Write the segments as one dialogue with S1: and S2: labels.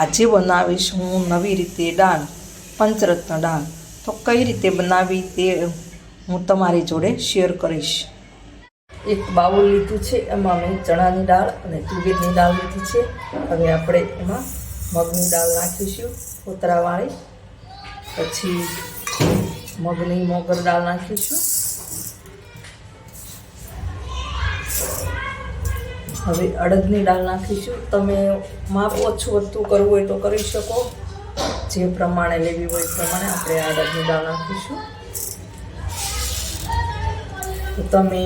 S1: આજે બનાવીશ હું નવી રીતે દાળ, પંચરત્ન દાળ. તો કઈ રીતે બનાવી તે હું તમારી જોડે શેર કરીશ. એક બાઉલ લીધું છે, એમાં મેં ચણાની દાળ અને તુવેરની દાળ લીધી છે. હવે આપણે એમાં મગની દાળ નાખીશું, કોતરાવાળી. પછી મગની મોગર દાળ નાખીશું. હવે અડદની દાળ નાખીશું. તમે માપ ઓછું વધતું કરવું હોય તો કરી શકો. જે પ્રમાણે લેવી હોય એ પ્રમાણે આપણે અડદની દાળ નાખીશું. તમે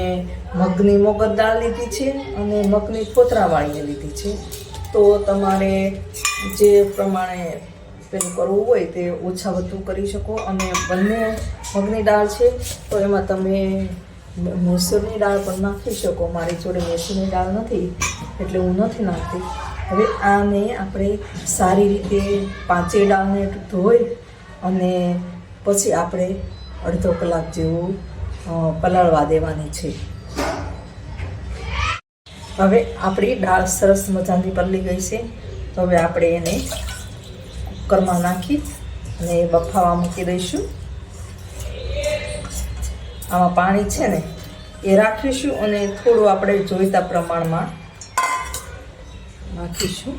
S1: મગની મોગર દાળ લીધી છે અને મગની ફોતરાવાળી લીધી છે. તો તમારે જે પ્રમાણે પેલું કરવું હોય તે ઓછા વધુ કરી શકો. અને બંને મગની દાળ છે, તો એમાં તમે મસૂરની દાળ પણ નાખી શકો. મારી જોડે મેસૂરની દાળ નથી, એટલે હું નથી નાખતી. હવે આને આપણે સારી રીતે પાંચેય દાળને ધોઈ અને પછી આપણે અડધો કલાક જેવું પલાળવા દેવાની છે. હવે આપણી દાળ સરસ મજાની પલળી ગઈ છે. તો હવે આપણે એને કુકરમાં નાખી અને બફાવા મૂકી દઈશું. આમાં પાણી છે ને, એ રાખીશું અને થોડું આપણે જોઈતા પ્રમાણમાં નાખીશું.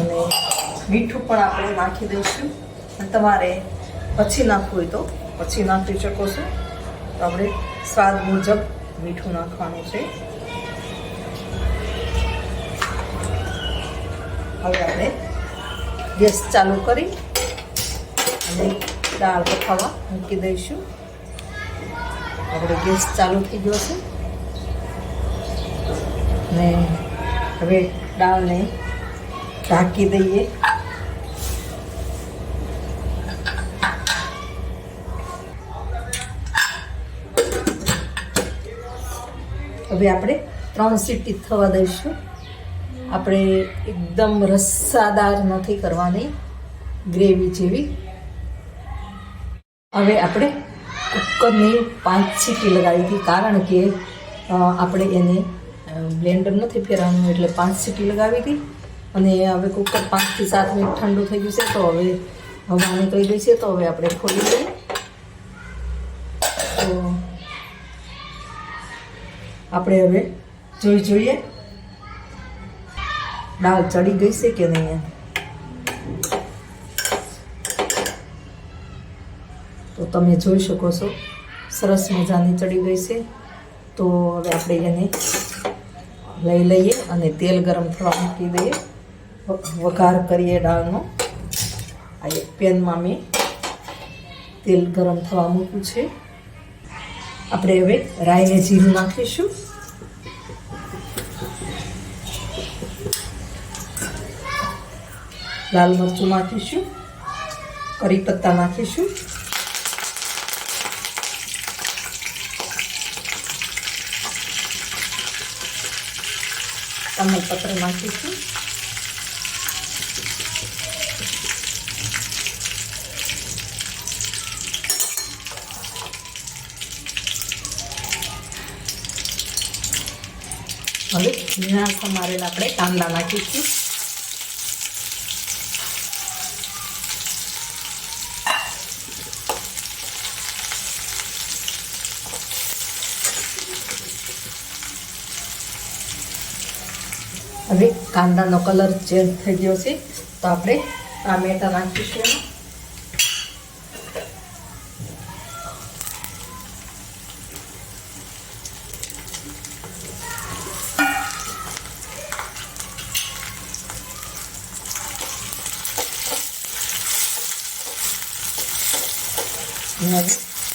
S1: અને મીઠું પણ આપણે નાખી દઈશું. તમારે પછી નાખવું હોય તો પછી નાખી શકો છો. તો આપણે સ્વાદ મુજબ મીઠું નાખવાનું છે. હવે આપણે ગેસ ચાલુ કરી અને દાળ પકાવવા મૂકી દઈશું. આપણે ગેસ ચાલુ થઈ ગયો છે. ને હવે દાળને ઢાંકી દઈએ. હવે આપણે ત્રણ સીટી થવા દઈશું. આપણે એકદમ રસ્સાદાર નથી કરવાની, ગ્રેવી જેવી. હવે આપણે કુકરની પાંચ સીટી લગાવી હતી, કારણ કે આપણે એને બ્લેન્ડર નથી ફેરવાનું એટલે પાંચ સીટી લગાવી હતી. અને હવે કુકર પાંચથી સાત મિનિટ ઠંડુ થઈ ગયું છે, તો હવે હવા નીકળી ગઈ છે, તો હવે આપણે ખોલી દઈએ તો આપણે હવે જોઈ જોઈએ. દાળ ચડી ગઈ છે કે નહીં? તો તમે જોઈ શકો છો, સરસ મજાની ચડી ગઈ છે. તો હવે આપણે એને લઈ લઈએ અને તેલ ગરમ થવા મૂકી દઈએ. વઘાર કરીએ દાળનો. આ એક પેનમાં મેં તેલ ગરમ થવા મૂક્યું છે. આપણે હવે રાઈને જીરું નાખીશું. લાલ મરચું નાખીશું કરી પત્તા નાખીશું. તમલપત્ર નાખીશું. હવે ઝીણા સમારેલા આપણે કાંદા નાખીશું. હવે કાંદાનો કલર ચેન્જ થઈ ગયો છે. તો આપણે ટામેટા નાખીશું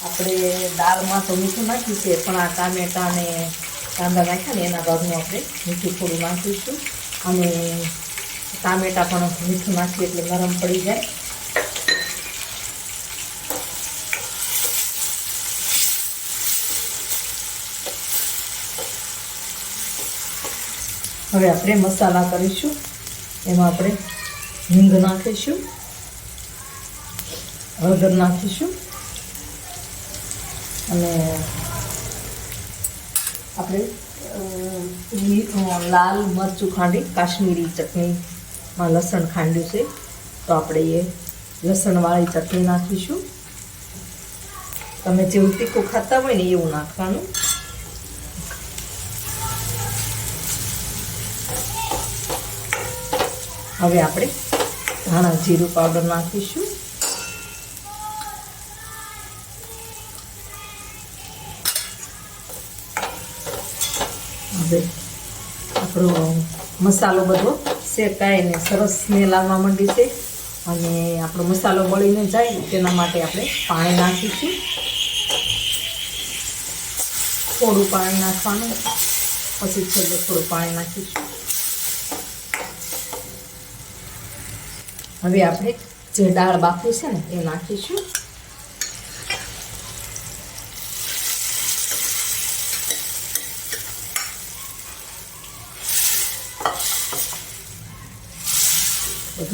S1: આપણે દાળમાં તો મીઠું નાખ્યું છે, પણ આ ટામેટા અને કાંદા નાખ્યા ને એના બાદનું આપણે મીઠું થોડું નાખીશું. અને ટામેટા પણ મીઠું નાખીએ એટલે નરમ પડી જાય. હવે આપણે મસાલા કરીશું. એમાં આપણે હિંગ નાખીશું. હળદર નાખીશું. અને આપણે લાલ મરચું ખાંડી, કાશ્મીરી ચટણીમાં લસણ ખાંડ્યું છે, તો આપણે એ લસણવાળી ચટણી નાખીશું. તમે જેવું તીખું ખાતા હોય ને એવું નાખવાનું. હવે આપણે ધાણા જીરું પાવડર નાખીશું. હવે આપણો મસાલો બધો શેકાઈને સરસ સ્મેલ આવવા માંડી છે. અને આપણો મસાલો બળીને જાય તેના માટે આપણે પાણી નાખીશું. થોડું પાણી નાખવાનું. પછી છેલ્લે થોડું પાણી નાખીશું. હવે આપણે જે દાળ બાફી છે ને એ નાખીશું.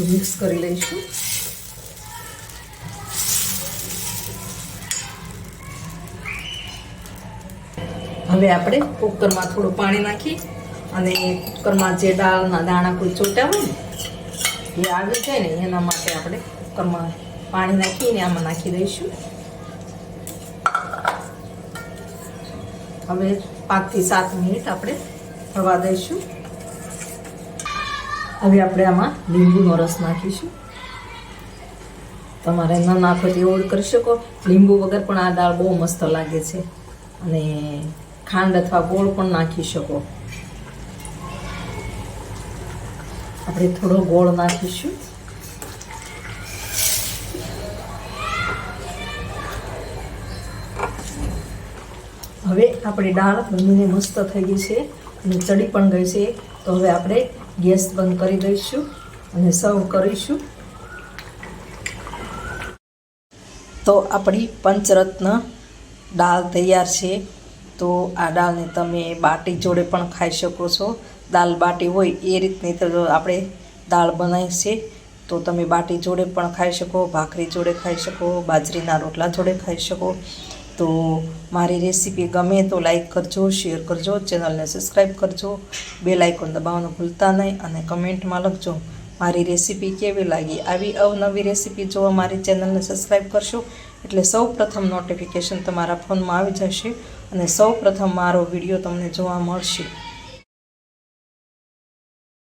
S1: બધું મિક્સ કરી લઈશું. હવે આપણે કુકરમાં થોડું પાણી નાખી અને કુકરમાં જે દાળના દાણા કોઈ ચોટ્યા હોય ને, એ આવી જાય ને, એના માટે આપણે કુકરમાં પાણી નાખીને આમાં નાખી દઈશું. હવે પાંચથી સાત મિનિટ આપણે થવા દઈશું. હવે આપણે આમાં લીંબુનો રસ નાખીશું. તમારે ન નાખો તે ઓડ કરી શકો. લીંબુ વગર પણ આ દાળ બહુ મસ્ત લાગે છે. અને ખાંડ અથવા ગોળ પણ નાખી શકો. આપણે થોડો ગોળ નાખીશું. હવે આપણી દાળ બનીને મસ્ત થઈ ગઈ છે અને ચડી પણ ગઈ છે. તો હવે આપણે ગેસ બંધ કરી દઈશું અને સર્વ કરીશું. તો આપણી પંચરત્ન દાળ તૈયાર છે. તો આ દાળને તમે બાટી જોડે પણ ખાઈ શકો છો. દાળ બાટી હોય એ રીતની તો આપણે દાળ બનાવી છે. તો તમે બાટી જોડે પણ ખાઈ શકો, ભાખરી જોડે ખાઈ શકો, બાજરીના રોટલા જોડે ખાઈ શકો. તો મારી રેસીપી ગમે તો લાઈક કરજો શેર કરજો ચેનલને સબસ્ક્રાઈબ કરજો બે લાઇકોન દબાવવાનું ભૂલતા નહીં અને કમેન્ટમાં લખજો મારી રેસીપી કેવી લાગી. આવી અવનવી રેસીપી જોવા મારી ચેનલને સબસ્ક્રાઈબ કરશો એટલે સૌ પ્રથમ નોટિફિકેશન તમારા ફોનમાં આવી જશે અને સૌ પ્રથમ મારો વીડિયો તમને જોવા મળશે.